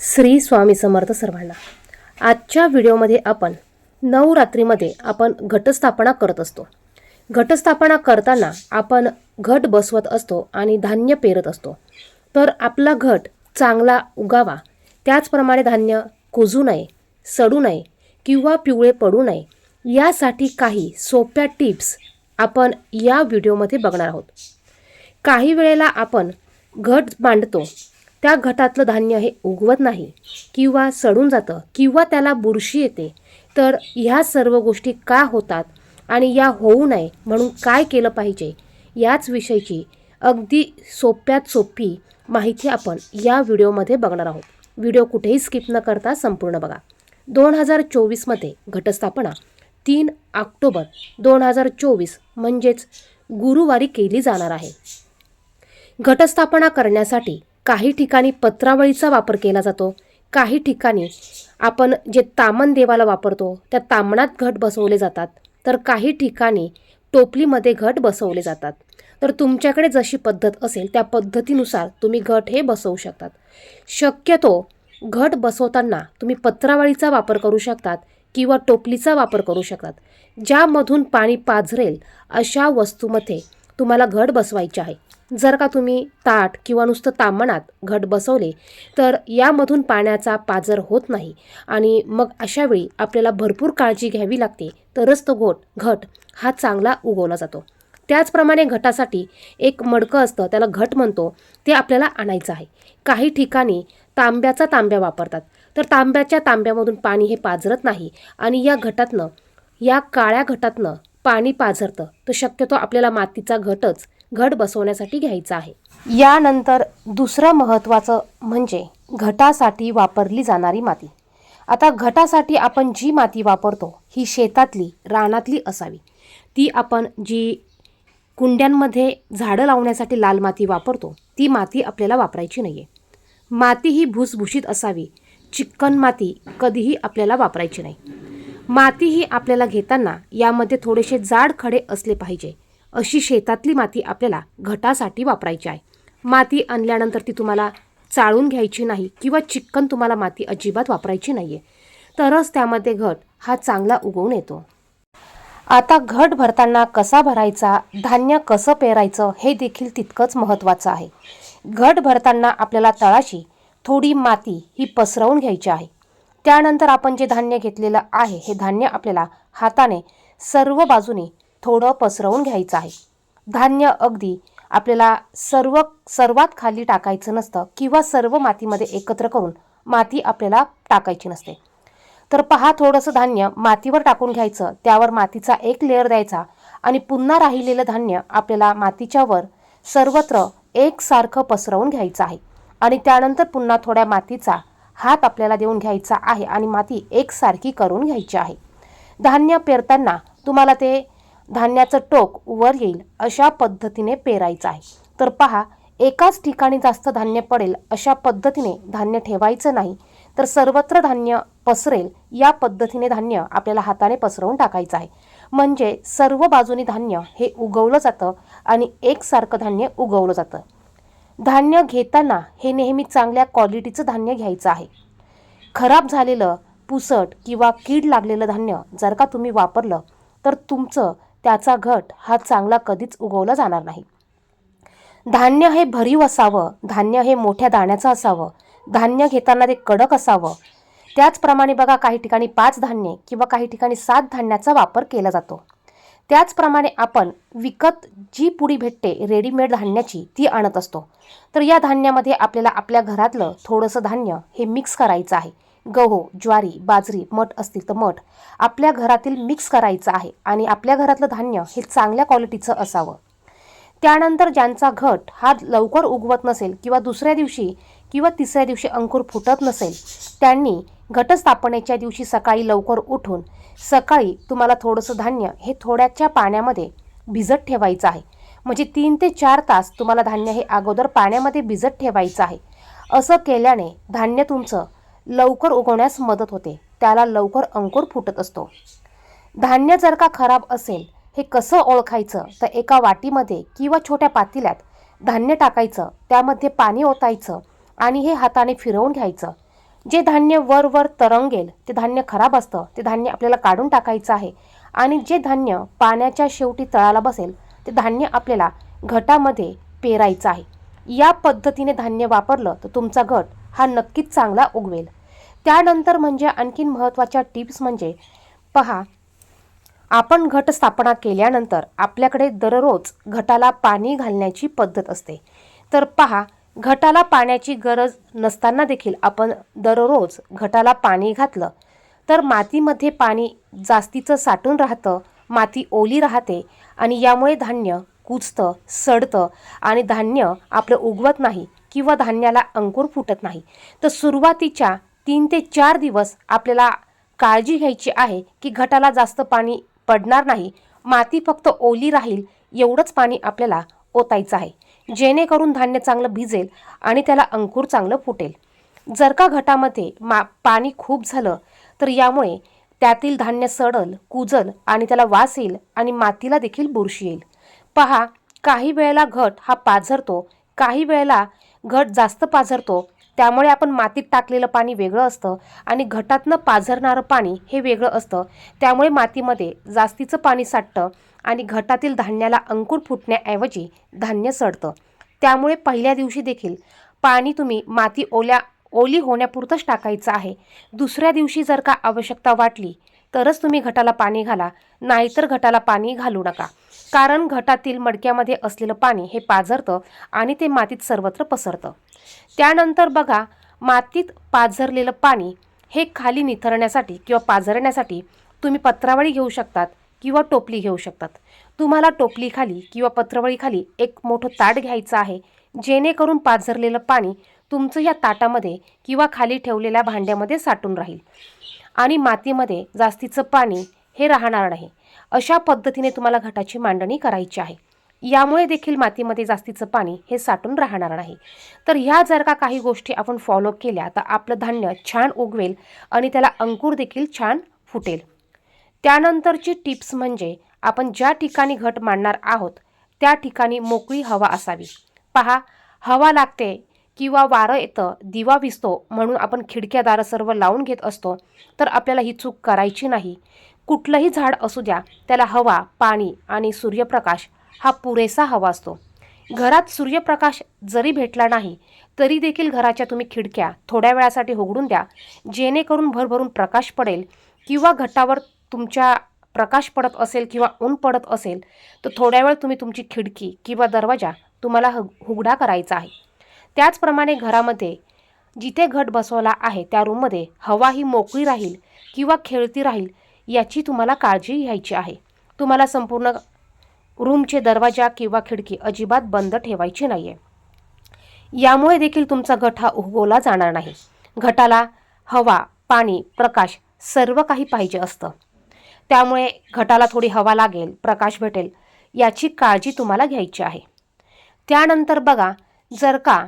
श्री स्वामी समर्थ सर्वांना. आजच्या व्हिडिओमध्ये आपण नवरात्रीमध्ये आपण घटस्थापना करत असतो. घटस्थापना करताना आपण घट बसवत असतो आणि धान्य पेरत असतो. तर आपला घट चांगला उगावा. त्याचप्रमाणे धान्य कुजू नये सडू नये किंवा पिवळे पडू नये यासाठी काही सोप्या टिप्स आपण या व्हिडिओमध्ये बघणार आहोत. काही वेळेला आपण घट मांडतो त्या घटातलं धान्य हे उगवत नाही किंवा सडून जातं किंवा त्याला बुरशी येते तर ह्या सर्व गोष्टी का होतात आणि या होऊ नये म्हणून काय केलं पाहिजे याच विषयीची अगदी सोप्यात सोपी माहिती आपण या व्हिडिओमध्ये बघणार आहोत. व्हिडिओ कुठेही स्किप न करता संपूर्ण बघा. दोन हजार चोवीसमध्ये घटस्थापना तीन ऑक्टोबर दोन हजार चोवीस म्हणजेच गुरुवारी केली जाणार आहे. घटस्थापना करण्यासाठी काही ठिकाणी पत्रावळीचा वापर केला जातो. काही ठिकाणी आपण जे तामण देवाला वापरतो त्या तामणात घट बसवले जातात. तर काही ठिकाणी टोपलीमध्ये घट बसवले जातात. तर तुमच्याकडे जशी पद्धत असेल त्या पद्धतीनुसार तुम्ही घट हे बसवू शकतात. शक्यतो घट बसवताना तुम्ही पत्रावळीचा वापर करू शकतात किंवा टोपलीचा वापर करू शकतात. ज्यामधून पाणी पाझरेल अशा वस्तूमध्ये तुम्हाला घट बसवायचे आहे. जर का तुम्ही ताट किंवा नुसतं तामणात घट बसवले तर यामधून पाण्याचा पाजर होत नाही आणि मग अशावेळी आपल्याला भरपूर काळजी घ्यावी लागते. तरच तो घोट घट हा चांगला उगवला जातो. त्याचप्रमाणे घटासाठी एक मडकं असतं त्याला घट म्हणतो. ते आपल्याला आणायचं आहे. काही ठिकाणी तांब्याचा तांब्या वापरतात. तर तांब्याच्या तांब्यामधून पाणी हे पाजरत नाही आणि या घटातनं या काळ्या घटातनं पाणी पाझरतं. तर शक्यतो आपल्याला मातीचा घटच घट बसवण्यासाठी घ्यायचा आहे. यानंतर दुसरं महत्त्वाचं म्हणजे घटासाठी वापरली जाणारी माती. आता घटासाठी आपण जी माती वापरतो ही शेतातली रानातली असावी. ती आपण जी कुंड्यांमध्ये झाडं लावण्यासाठी लाल माती वापरतो ती माती आपल्याला वापरायची नाही आहे माती ही भुसभुशीत असावी. चिकन माती कधीही आपल्याला वापरायची नाही. माती ही आपल्याला घेताना यामध्ये थोडेसे जाड खडे असले पाहिजे. अशी शेतातली माती आपल्याला घटासाठी वापरायची आहे. माती आणल्यानंतर ती तुम्हाला चाळून घ्यायची नाही किंवा चिक्कन तुम्हाला माती अजिबात वापरायची नाही आहे तरच त्यामध्ये घट हा चांगला उगवून येतो. आता घट भरताना कसा भरायचा धान्य कसं पेरायचं हे देखील तितकंच महत्त्वाचं आहे. घट भरताना आपल्याला तळाशी थोडी माती ही पसरवून घ्यायची आहे. त्यानंतर आपण जे धान्य घेतलेलं आहे हे धान्य आपल्याला हाताने सर्व बाजूने थोडं पसरवून घ्यायचं आहे. धान्य अगदी आपल्याला सर्व सर्वात खाली टाकायचं नसतं किंवा सर्व मातीमध्ये एकत्र करून माती आपल्याला टाकायची नसते. तर पहा थोडंसं धान्य मातीवर टाकून घ्यायचं त्यावर मातीचा एक लेअर द्यायचा आणि पुन्हा राहिलेलं धान्य आपल्याला मातीच्या वर सर्वत्र एकसारखं पसरवून घ्यायचं आहे. आणि त्यानंतर पुन्हा थोड्या मातीचा हात आपल्याला देऊन घ्यायचा आहे आणि माती एकसारखी करून घ्यायची आहे. धान्य पेरताना तुम्हाला ते धान्याचं टोक वर येईल अशा पद्धतीने पेरायचं आहे. तर पहा एकाच ठिकाणी जास्त धान्य पडेल अशा पद्धतीने धान्य ठेवायचं नाही. तर सर्वत्र धान्य पसरेल या पद्धतीने धान्य आपल्याला हाताने पसरवून टाकायचं आहे. म्हणजे सर्व बाजूनी धान्य हे उगवलं जातं आणि एकसारखं धान्य उगवलं जातं. धान्य घेताना हे नेहमी चांगल्या क्वालिटीचं धान्य घ्यायचं आहे. खराब झालेलं पुसट किंवा कीड लागलेलं धान्य जर का तुम्ही वापरलं तर तुमचं त्याचा घट हा चांगला कधीच उगवला जाणार नाही. धान्य हे भरीव असावं धान्य हे मोठ्या दाण्याचं असावं धान्य घेताना ते कडक असावं. त्याचप्रमाणे बघा काही ठिकाणी पाच धान्य किंवा काही ठिकाणी सात धान्याचा वापर केला जातो. त्याचप्रमाणे आपण विकत जी पुडी भेटते रेडीमेड धान्याची ती आणत असतो. तर या धान्यामध्ये आपल्याला आपल्या घरातलं थोडंसं धान्य हे मिक्स करायचं आहे. गहू ज्वारी बाजरी मठ असतील तर मठ आपल्या घरातील मिक्स करायचं आहे आणि आपल्या घरातलं धान्य हे चांगल्या क्वालिटीचं असावं. त्यानंतर ज्यांचा घट हा लवकर उगवत नसेल किंवा दुसऱ्या दिवशी किंवा तिसऱ्या दिवशी अंकुर फुटत नसेल त्यांनी घटस्थापनेच्या दिवशी सकाळी लवकर उठून सकाळी तुम्हाला थोडंसं धान्य हे थोड्याच्या पाण्यामध्ये भिजत ठेवायचं आहे. म्हणजे तीन ते चार तास तुम्हाला धान्य हे अगोदर पाण्यामध्ये भिजत ठेवायचं आहे. असं केल्याने धान्य तुमचं लवकर उगवण्यास मदत होते. त्याला लवकर अंकुर फुटत असतो. धान्य जर का खराब असेल हे कसं ओळखायचं? तर एका वाटीमध्ये किंवा छोट्या पातेल्यात धान्य टाकायचं त्यामध्ये पाणी ओतायचं आणि हे हाताने फिरवून घ्यायचं. जे धान्य वर वर तरंगेल ते धान्य खराब असतं ते धान्य आपल्याला काढून टाकायचं आहे. आणि जे धान्य पाण्याच्या शेवटी तळाला बसेल ते धान्य आपल्याला घटामध्ये पेरायचं आहे. या पद्धतीने धान्य वापरलं तर तुमचा घट हा नक्कीच चांगला उगवेल. त्यानंतर म्हणजे आणखीन महत्त्वाच्या टिप्स म्हणजे पहा आपण घट स्थापना केल्यानंतर आपल्याकडे दररोज घटाला पाणी घालण्याची पद्धत असते. तर पहा घटाला पाण्याची गरज नसताना देखील आपण दररोज घटाला पाणी घातलं तर मातीमध्ये पाणी जास्तीचं साठून राहतं माती ओली राहते आणि यामुळे धान्य कुजतं सडतं आणि धान्य आपलं उगवत नाही किंवा धान्याला अंकुर फुटत नाही. तर सुरुवातीच्या तीन ते चार दिवस आपल्याला काळजी घ्यायची आहे की घटाला जास्त पाणी पडणार नाही. माती फक्त ओली राहील एवढंच पाणी आपल्याला ओतायचं आहे. जेणेकरून धान्य चांगलं भिजेल आणि त्याला अंकुर चांगलं फुटेल. जर का घटामध्ये मा पाणी खूप झालं तर यामुळे त्यातील धान्य सडल कुजल आणि त्याला वास येईल आणि मातीला देखील बुरशी येईल. पहा काही वेळेला घट हा पाझरतो काही वेळेला घट जास्त पाझरतो त्यामुळे आपण मातीत टाकलेलं पाणी वेगळं असतं आणि घटातनं पाझरणारं पाणी हे वेगळं असतं. त्यामुळे मातीमध्ये जास्तीचं पाणी साठतं आणि घटातील धान्याला अंकुर फुटण्याऐवजी धान्य सडतं. त्यामुळे पहिल्या दिवशी देखील पाणी तुम्ही माती ओल्या ओली होण्यापुरतंच टाकायचं आहे. दुसऱ्या दिवशी जर का आवश्यकता वाटली तरच तुम्ही घटाला पाणी घाला. नाहीतर घटाला पाणी घालू नका. कारण घटातील मडक्यामध्ये असलेलं पाणी हे पाझरतं आणि ते मातीत सर्वत्र पसरतं. त्यानंतर बघा मातीत पाझरलेलं पाणी हे खाली निथरण्यासाठी किंवा पाझरण्यासाठी तुम्ही पत्रावळी घेऊ शकतात किंवा टोपली घेऊ शकतात. तुम्हाला टोपलीखाली किंवा पत्रावळीखाली एक मोठं ताट घ्यायचं आहे जेणेकरून पाझरलेलं पाणी तुमचं या ताटामध्ये किंवा खाली ठेवलेल्या भांड्यामध्ये साठून राहील. आणि मातीमध्ये जास्तीचं पाणी हे राहणार नाही. अशा पद्धतीने तुम्हाला घटाची मांडणी करायची आहे. यामुळे देखील मातीमध्ये जास्तीचं पाणी हे साठून राहणार नाही. तर ह्या जर का काही गोष्टी आपण फॉलो केल्या तर आपलं धान्य छान उगवेल आणि त्याला अंकुर देखील छान फुटेल. त्यानंतरची टिप्स म्हणजे आपण ज्या ठिकाणी घट मांडणार आहोत त्या ठिकाणी मोकळी हवा असावी. पहा हवा लागते किंवा वारं येतं दिवा विसतो म्हणून आपण खिडक्या दारं सर्व लावून घेत असतो तर आपल्याला ही चूक करायची नाही. कुठलंही झाड असू द्या त्याला हवा पाणी आणि सूर्यप्रकाश हा पुरेसा हवा असतो. घरात सूर्यप्रकाश जरी भेटला नाही तरी देखील घराच्या तुम्ही खिडक्या थोड्या वेळासाठी उघडून द्या. जेणेकरून भरभरून प्रकाश पडेल किंवा घटावर तुमच्या प्रकाश पडत असेल किंवा ऊन पडत असेल तर थोड्या वेळ तुम्ही तुमची खिडकी किंवा दरवाजा तुम्हाला ह उघडा करायचा आहे. त्याचप्रमाणे घरामध्ये जिथे घट बसवला आहे त्या रूममध्ये हवा ही मोकळी राहील किंवा खेळती राहील याची तुम्हाला काळजी घ्यायची आहे. तुम्हाला संपूर्ण रूमचे दरवाजा किंवा खिडकी अजिबात बंद ठेवायची नाही आहे यामुळे देखील तुमचा गट हा उगवला जाणार नाही. घटाला हवा पाणी प्रकाश सर्व काही पाहिजे असतं. त्यामुळे घटाला थोडी हवा लागेल प्रकाश भेटेल याची काळजी तुम्हाला घ्यायची आहे. त्यानंतर बघा जर का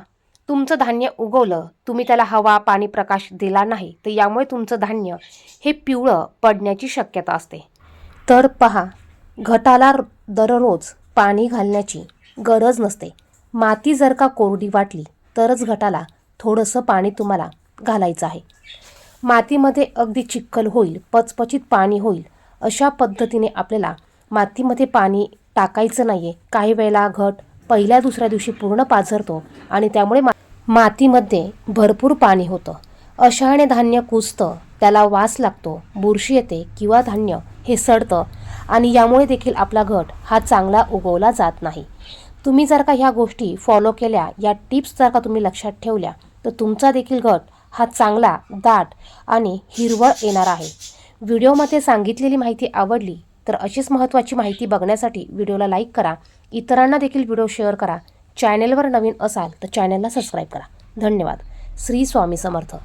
तुमचं धान्य उगवलं तुम्ही त्याला हवा पाणी प्रकाश दिला नाही तर यामुळे तुमचं धान्य हे पिवळं पडण्याची शक्यता असते. तर पहा घटाला दररोज पाणी घालण्याची गरज नसते. माती जर का कोरडी वाटली तरच घटाला थोडंसं पाणी तुम्हाला घालायचं आहे. मातीमध्ये अगदी चिक्कल होईल पचपचित पाणी होईल अशा पद्धतीने आपल्याला मातीमध्ये पाणी टाकायचं नाही आहे काही वेळेला घट पहिल्या दुसऱ्या दिवशी पूर्ण पाझरतो आणि त्यामुळे मा मातीमध्ये भरपूर पाणी होतं. अशाने धान्य कुजतं त्याला वास लागतो बुरशी येते किंवा धान्य हे सडतं आणि यामुळे देखील आपला घट हा चांगला उगवला जात नाही. तुम्ही जर का ह्या गोष्टी फॉलो केल्या या टिप्स जर का तुम्ही लक्षात ठेवल्या तर तुमचा देखील घट हा चांगला दाट आणि हिरवळ येणार आहे. व्हिडिओमध्ये सांगितलेली माहिती आवडली तर अशीच महत्त्वाची माहिती बघण्यासाठी व्हिडिओला लाईक करा. इतरांना देखील व्हिडिओ शेअर करा. चॅनेलवर नवीन असाल तर चॅनेलला सबस्क्राईब करा. धन्यवाद. श्री स्वामी समर्थ.